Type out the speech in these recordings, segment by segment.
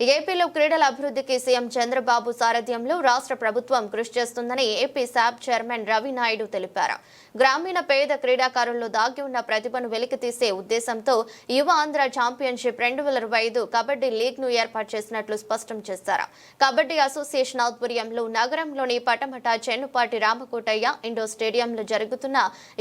ఏపీలో క్రీడల అభివృద్ధికి సీఎం చంద్రబాబు సారథ్యంలో రాష్ట్ర ప్రభుత్వం కృషి చేస్తుందని ఏపీ శాప్ చైర్మన్ రవినాయుడు తెలిపారు. గ్రామీణ పేద క్రీడాకారుల్లో దాగి ఉన్న ప్రతిభను వెలికితీసే ఉద్దేశంతో యువ ఆంధ్ర ఛాంపియన్షిప్ రెండు వేల ఇరవై ఐదు కబడ్డీ లీగ్ను ఏర్పాటు చేసినట్లు స్పష్టం చేశారు. కబడ్డీ అసోసియేషన్ ఆధ్వర్యంలో నగరంలోని పటమట చెన్నుపాటి రామకోటయ్య ఇండోర్ స్టేడియంలో జరుగుతున్న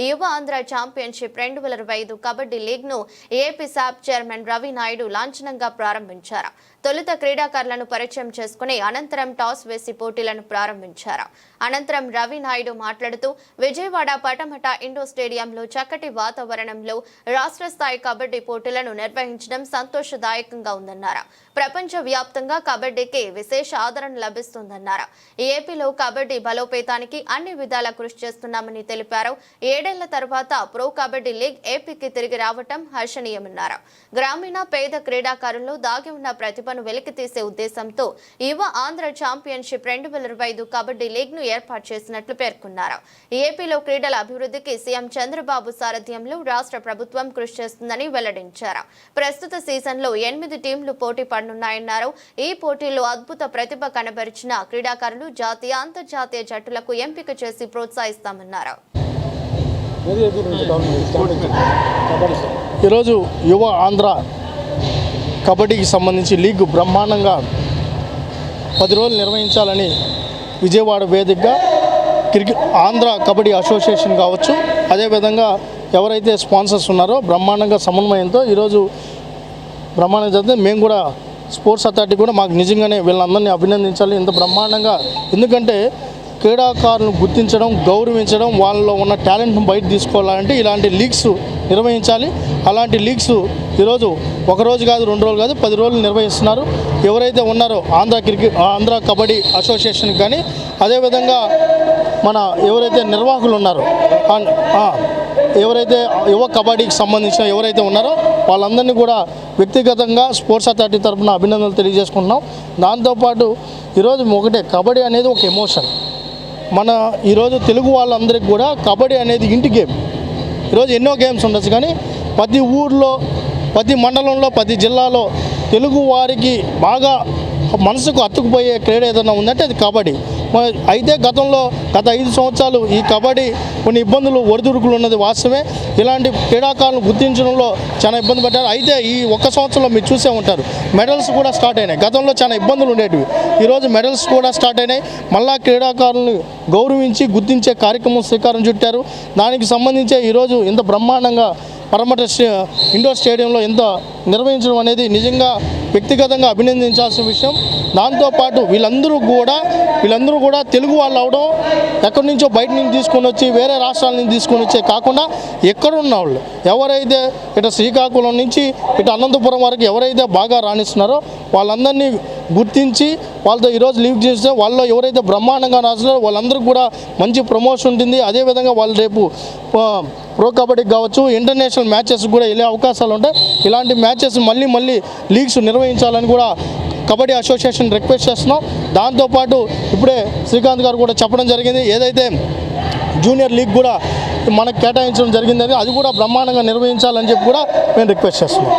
యువ ఆంధ్ర ఛాంపియన్షిప్ రెండు వేల ఇరవై ఐదు kabaddi లీగ్ను AP SAAP chairman Ravi Naidu లాంఛనంగా ప్రారంభించారు. తొలుత క్రీడాకారులను పరిచయం చేసుకుని అనంతరం టాస్ వేసి పోటీలను ప్రారంభించారు. అనంతరం రవి నాయుడు మాట్లాడుతూ విజయవాడ పటమట ఇండోర్ స్టేడియంలో చక్కటి వాతావరణంలో రాష్ట్ర స్థాయి కబడ్డీ పోటీలను నిర్వహించడం సంతోషదాయకంగా ఉందన్నారు. ప్రపంచ వ్యాప్తంగా కబడ్డీకి విశేష ఆదరణ లభిస్తుందన్నారు. ఏపీలో కబడ్డీ బలోపేతానికి అన్ని విధాలా కృషి చేస్తున్నామని తెలిపారు. ఏడేళ్ళ తర్వాత ప్రో కబడ్డీ లీగ్ ఏపీకి తిరిగి రావటం హర్షణీయమన్నారు. గ్రామీణ పేద క్రీడాకారుల్లో దాగి ఉన్న ప్రతిభను వెలికితీసే ఉద్దేశంతో యువ ఆంధ్ర ఛాంపియన్షిప్ రెండు వేల ఇరవై ఐదు కబడ్డీ లీగ్ను ఏర్పాటు చేసినట్లు పేర్కొన్నారు. ఏపీలో క్రీడల అభివృద్ధికి సీఎం చంద్రబాబు సారథ్యంలో రాష్ట్ర ప్రభుత్వం కృషి చేస్తుందని వెల్లడించారు. ప్రస్తుత సీజన్లో ఎనిమిది టీంలు పోటీ పడనున్నాయన్నారు. ఈ పోటీలో అద్భుత ప్రతిభ కనబరిచిన క్రీడాకారులు జాతీయ అంతర్జాతీయ జట్టులకు ఎంపిక చేసి ప్రోత్సహిస్తామన్నారు. ఈరోజు యువ ఆంధ్ర కబడ్డీకి సంబంధించి లీగ్ బ్రహ్మాండంగా పది రోజులు నిర్వహించాలని విజయవాడ వేదికగా క్రికెట్ ఆంధ్ర కబడ్డీ అసోసియేషన్ కావచ్చు. అదేవిధంగా ఎవరైతే స్పాన్సర్స్ ఉన్నారో బ్రహ్మాండంగా సమన్వయంతో ఈరోజు బ్రహ్మాండంగా జరిగితే మేము కూడా స్పోర్ట్స్ అథారిటీ కూడా మాకు నిజంగానే వీళ్ళందరినీ అభినందించాలి. ఇంత బ్రహ్మాండంగా ఎందుకంటే క్రీడాకారులను గుర్తించడం గౌరవించడం వాళ్ళలో ఉన్న టాలెంట్ను బయట తీసుకోవాలంటే ఇలాంటి లీగ్స్ నిర్వహించాలి. అలాంటి లీగ్స్ ఈరోజు ఒక రోజు కాదు రెండు రోజులు కాదు పది రోజులు నిర్వహిస్తున్నారు. ఎవరైతే ఉన్నారో ఆంధ్ర క్రికెట్ ఆంధ్ర కబడ్డీ అసోసియేషన్ కానీ అదేవిధంగా మన ఎవరైతే నిర్వాహకులు ఉన్నారో ఎవరైతే యువ కబడ్డీకి సంబంధించిన ఎవరైతే ఉన్నారో వాళ్ళందరినీ కూడా వ్యక్తిగతంగా స్పోర్ట్స్ అథారిటీ తరఫున అభినందనలు తెలియజేసుకుంటున్నాం. దాంతోపాటు ఈరోజు ఒకటే కబడ్డీ అనేది ఒక ఎమోషన్. మన ఈరోజు తెలుగు వాళ్ళందరికీ కూడా కబడ్డీ అనేది ఇంటి గేమ్. ఈరోజు ఎన్నో గేమ్స్ ఉండొచ్చు కానీ ప్రతి ఊర్లో ప్రతి మండలంలో ప్రతి జిల్లాలో తెలుగు వారికి బాగా మనసుకు అతుకుపోయే క్రీడ ఏదైనా ఉందంటే అది కబడ్డీ. అయితే గతంలో గత ఐదు సంవత్సరాలు ఈ కబడ్డీ కొన్ని ఇబ్బందులు ఒడిదుడుకులు ఉన్నది వాస్తవమే. ఇలాంటి క్రీడాకారులను గుర్తించడంలో చాలా ఇబ్బంది పడ్డారు. అయితే ఈ ఒక్క సంవత్సరంలో మీరు చూసే ఉంటారు మెడల్స్ కూడా స్టార్ట్ అయినాయి. గతంలో చాలా ఇబ్బందులు ఉండేటివి. ఈరోజు మెడల్స్ కూడా స్టార్ట్ అయినాయి. మళ్ళా క్రీడాకారులను గౌరవించి గుర్తించే కార్యక్రమం శ్రీకారం చుట్టారు. దానికి సంబంధించే ఈరోజు ఇంత బ్రహ్మాండంగా పరమట స్టే- ఇండోర్ స్టేడియంలో ఎంత నిర్వహించడం అనేది నిజంగా వ్యక్తిగతంగా అభినందించాల్సిన విషయం. దాంతోపాటు వీళ్ళందరూ కూడా వీళ్ళందరూ కూడా తెలుగు వాళ్ళు అవడం ఎక్కడి నుంచో బయట నుంచి తీసుకొని వచ్చి వేరే రాష్ట్రాల నుంచి తీసుకొని వచ్చే కాకుండా ఎక్కడున్న వాళ్ళు ఎవరైతే ఇటు శ్రీకాకుళం నుంచి ఇటు అనంతపురం వరకు ఎవరైతే బాగా రాణిస్తున్నారో వాళ్ళందరినీ గుర్తించి వాళ్ళతో ఈరోజు లీవ్ చేస్తే వాళ్ళు ఎవరైతే బ్రహ్మాండంగా రాస్తున్నారో వాళ్ళందరూ కూడా మంచి ప్రమోషన్ ఉంటుంది. అదేవిధంగా వాళ్ళు రేపు ప్రో కబడ్డీకి కావచ్చు ఇంటర్నేషనల్ మ్యాచెస్ కూడా వెళ్ళే అవకాశాలు ఉంటాయి. ఇలాంటి మ్యాచెస్ మళ్ళీ మళ్ళీ లీగ్స్ నిర్వహించాలని కూడా కబడ్డీ అసోసియేషన్ రిక్వెస్ట్ చేస్తున్నాం. దాంతోపాటు ఇప్పుడే శ్రీకాంత్ గారు కూడా చెప్పడం జరిగింది. ఏదైతే జూనియర్ లీగ్ కూడా మనకు కేటాయించడం జరిగిందని అది కూడా బ్రహ్మాండంగా నిర్వహించాలని చెప్పి కూడా మేము రిక్వెస్ట్ చేస్తున్నాం.